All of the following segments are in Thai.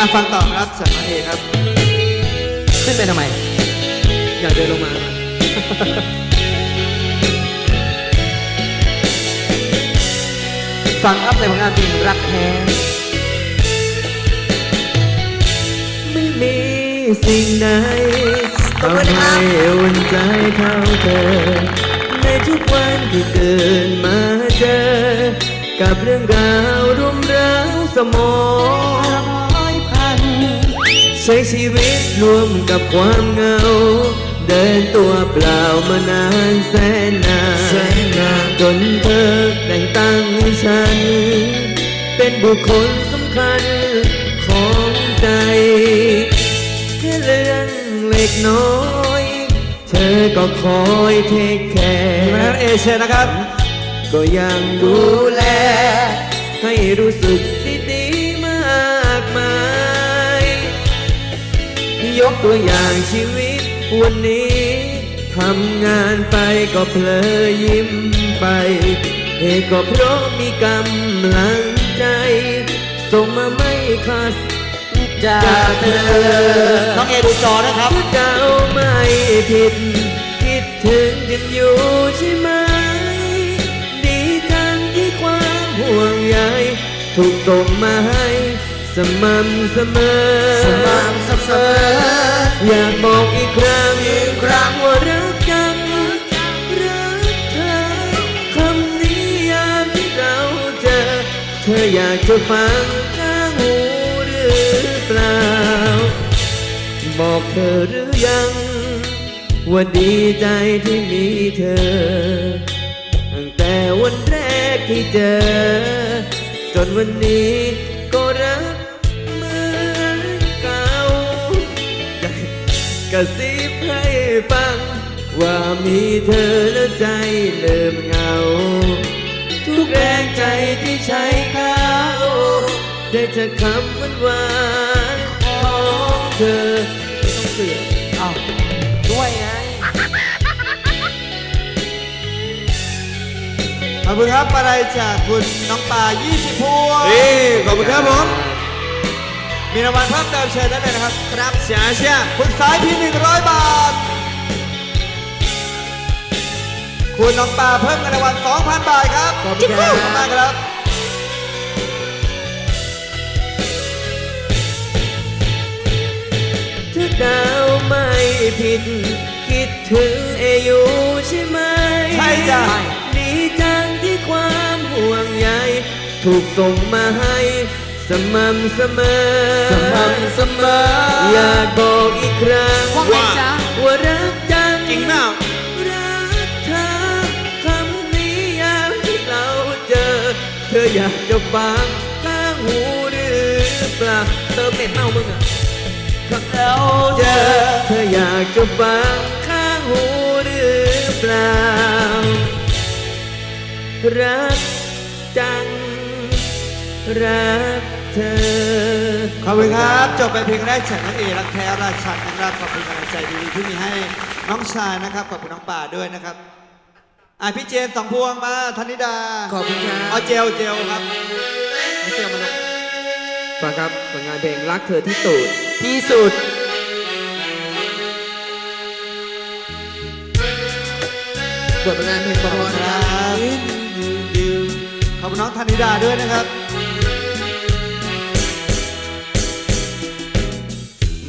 อะฟังต่อครับฉันมาเอครับ ขึ้นไปทำไม อยากเดินลงมาฟังอัพในผลงานเพลงรักแท้ไม่มีสิ่งใดทำให้อุ่นใจเท่าเธอ ในทุกวันที่ตื่นมาเจอ กับเรื่องราวรุมเร้าสมอง ใช้ชีวิตรวมกับความเหงา เดินตัวเปล่ามานานแสนนานจนเธอแต่งตั้งให้ฉัน เป็นบุคคลสำคัญของใจแค่เรื่องเล็กน้อย เธอก็คอยเทคแคทีมงานร์เอเชียนะครับ ก็ยังดูแล ให้รู้สึกดีๆมา ยกตัวอย่างชีวิต วันนี้ทำงานไปก็เพลอยิ้มไป เหตุก็เพราะมีกำลังใจ ส่งมาไม่ขาดจากเธอน้องเอดูจอนะครับเดาไม่ผิด คิดถึงกันอยู่ใช่ไหม ดีจังที่ความห่วงใยถูกส่งมาให้ สม่ำเสมอ สม่ำเสมอ อยากบอกอีกครั้งอีกครั้งว่ารักกันรักเธอคำนี้ยามที่เราเจอ เธออยากจะฟังข้างหูหรือเปล่า บอกเธอหรือยัง ว่าดีใจที่มีเธอ ตั้งแต่วันแรกที่เจอ จนวันนี้ ว่ามีเธอแล้วใจเริ่มเหงา ทุกแรงใจที่ใช้เขาได้จะคำหวานหวานๆของเธอไม่ต้องเสือกเอาด้วยไงขอบคุณครับอะไรจากคุณน้องปา20พวงนี่ขอบคุณครับผม มีรางวัลเพิ่มเติมเชิญได้เลยนะครับ ครับเชียร์เชียร์คุณสายพี100 บาท คุณน้องปาเพิ่มเงินรางวัล2,000 บาทครับขอบคุณครับขอบคุณมากครับเธอดาวไม่ผิด คิดถึงเออยู่ใช่ไหมใช่จ้ะ ดีจังที่ความห่วงใยถูกส่งมาให้ สม่ำเสมอ สม่ำเสมอ อยากบอกอีกครั้งว่าไงจ๊ะ ว่ารักจัง จริงเปล่า ออยากจะฟังข้างหูหรือเปล่าเติมเน็ตเมามึงอะเราเจอเธออยากจะฟังข้างหูหรือเปล่ารักจัง รักเธอ ขอบคุณครับ จบไปเพลงแรกจากน้องเอรักแท้ราชันนะครับขอบคุณกำลังใจดีๆที่มีให้น้องชายนะครับขอบคุณน้องป่าด้วยนะครับ อะพี่เจนสองพวงมาธนิดาขอบคุณครับ เอาเจลเจลครับเอาเจลมาลงฟังครับผลงานเพลงรักเธอที่ตูดที่สุด บทผลงานเพลงขปอบระคุมณวลคนะรัครับ ขอบคุณน้องธนิดาด้วยนะครับ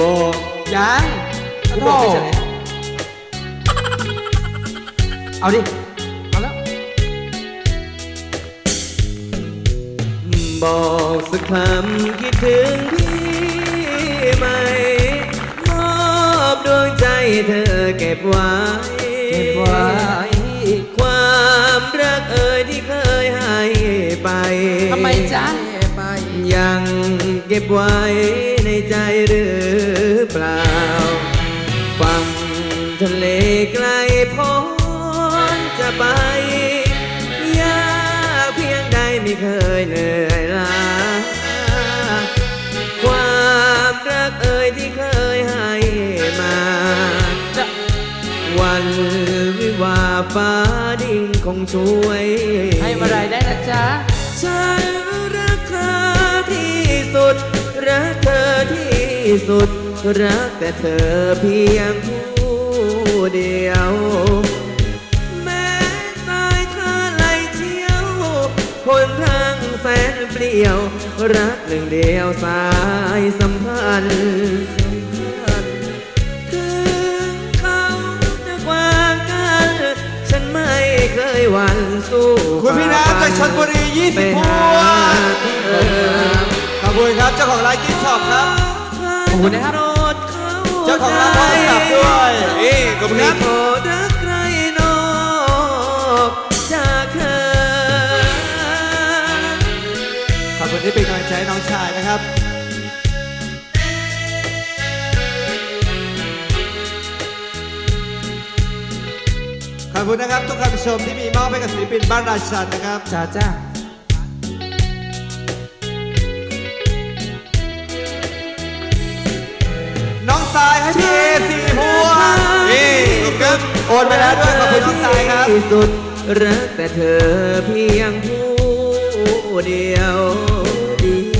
บอกยังโอ้โหเอาดิ บอกสักคำคิดถึงพี่ไหมมอบดวงใจเธอเก็บไว้เก็บไว้ ความรักเอ่ยที่เคยให้ไป ทำไมจ๊ะ ไป ยังเก็บไว้ในใจหรือเปล่า ฟังทะเลไกลพ้นจะไป ยากเพียงใดไม่เคยเหนื่อย ฟ้าดิ่งคงช่วย ให้เมื่อไรได้นะจ๊ะ ฉันรักเธอที่สุด รักเธอสุด รักแต่เธอเพียงผู้เดียว แม้สายทาไหลเชี่ยว คนทางแสนเปลี่ยว รักหนึ่งเดียวสายสัมพันธ์ ยหวั่นสู้คุณพี่น้ำจากชลบุรี20ไปพหาวงเธอขอบคุณครับเจ้าของร้านกิฟต์ช็อปครับขอบคุณนะครับโปรดข้เจ้าของร้านโทรศัพท์ด้วยเอ้ขอบคุณคไม่รับขอรักใครนอกจากเธอขอบคุณที่เป็นกำลังใจให้น้องชายนะครับ ขอบคุณนะครับ ทุกคำชมที่มีมอบให้กับศิลปินบ้านราชันนะครับ จ้าจ้าน้องสายให้พี่เอสี่พวงนี่ขอบคุณครับโอนไปแล้วด้วยขอบคุณน้องสายครับ ที่สุดรักแต่เธอเพียงผู้เดียวเดียว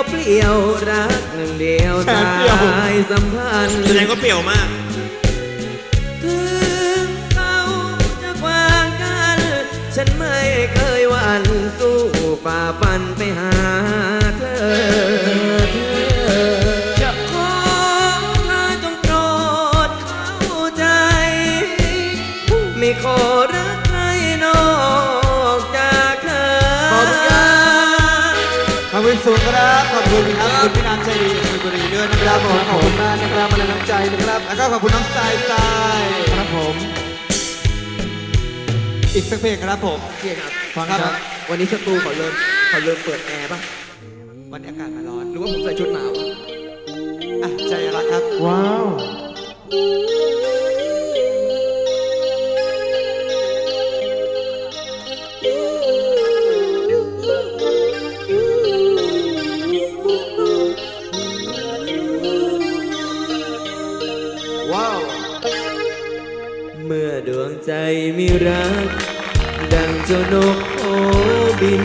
ยวเปลี่ยวรักหนึ่งเดียวแสนสาเปรี้ยวยสัมพันธ์ แสดงว่าเปรี้ยวมาก ถึงเขาจะกว้างกัน ฉันไม่เคยหวันสู้ฝ่าฟันไปหา คุณสูงครับ ขอบคุณครับคุณพี่น้ำใจดีชลบุรีด้วยนะครับผมขอบคุณมากนะครับมาในน้ำใจนะครับ แล้วก็ขอบคุณน้องทรายทรายครับผม อีกสักเพลงครับผมเพี่ครับฟังครับ วันนี้สตูเขาเริ่มเขาเริ่มเปิดแอร์ป่ะวันนี้อากาศมาร้อนหรือว่าผมใส่ชุดหนาวอะอะใจรักครับ ว้าวว้ เมื่อดวงใจมีรัก ดังเจ้านกโอบิน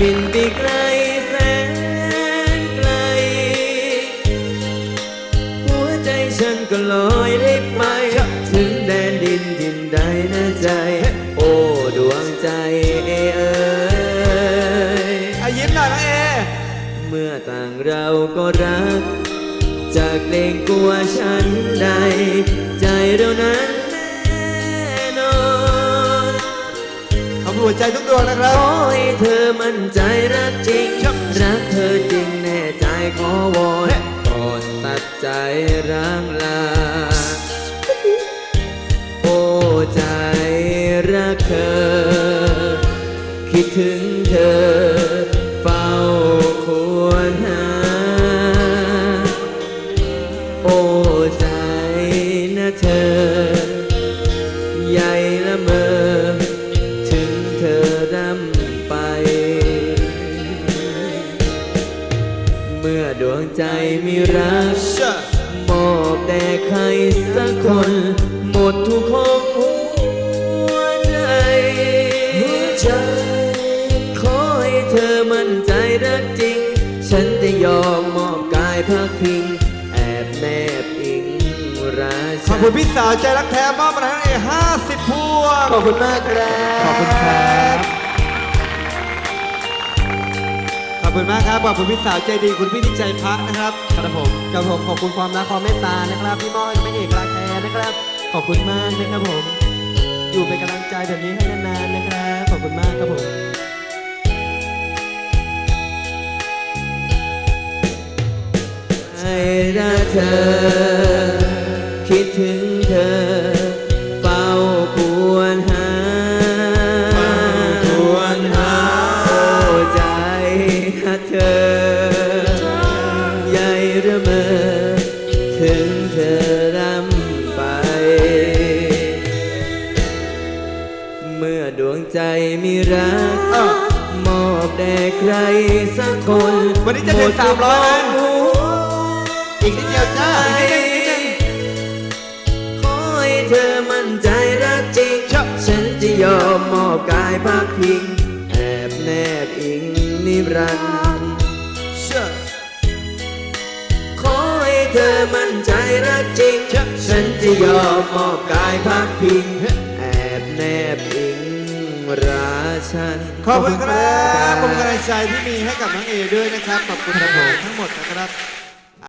บินไปไกลแสนไกล หัวใจฉันก็ลอยได้ไปถึงแดนดินดินใดนะใจ โอ้ดวงใจเอ๋ยอายิ้มหน่อยน้องเอ เมื่อต่างเราก็รัก จากเกรงกลัวฉันใด ใจเรานั้น หัวใจทุกดวงนะครัขบอให้เธอมั่นใจรักจริง รักเธอจริงแน่ใจขอวอนก่อนตัดใจร้างลา โอ้ใจรักเธอ คิดถึงเธอ เฝ้าควรหา โอ้ใจนะเธอ รักเชื่อมอบแด่ใครสักคน หมดทุกของหัวใจหัวใจ ขอให้เธอมั่นใจรักจริง ฉันจะยอมมอบกายพักพิง แอบแนบอิงราชขอบคุณพี่สาวใจรักแท้มอบมาให้งเอห้าสิบพวงขอบคุณมากครับ ขอบคุณครับ อบคุณมากครับ ขอบคุณพี่สาวใจดี คุณพี่นิจใจพระนะครับครับผมกับผมขอบคุณความรักความเมตตานะครับที่มอบให้กับแม่เอกรักแท้นะครับ ขอบคุณมากนะครับผม อยู่เป็นกำลังใจแบบนี้ให้นานๆนะครับ ขอบคุณมากครับผมให้รักเธอคิดถึง เมื่อดวงใจมีรักเออ มอบแด่ใครสักคนวันนี้จะถึง300ไหมหมดทุกของอีกนิดเดียวจ้าอีกนิดนึงอีกนิดนึงขอให้เธอมั่นใจรักจริงฉันจะยอมมอบกายพักพิง แอบแนบอิงนิรันดร์ เชื่อ ขอให้เธอมั่นใจรักจริง ฉันจะยอมมอบกายพักพิง แอบแนบอิง ราชันขอบคุณครับขอบคุณกำลังใจที่มีให้กับน้องเอด้วยนะครับ ขอบคุณทั้งหมดทั้งหมดนะครับ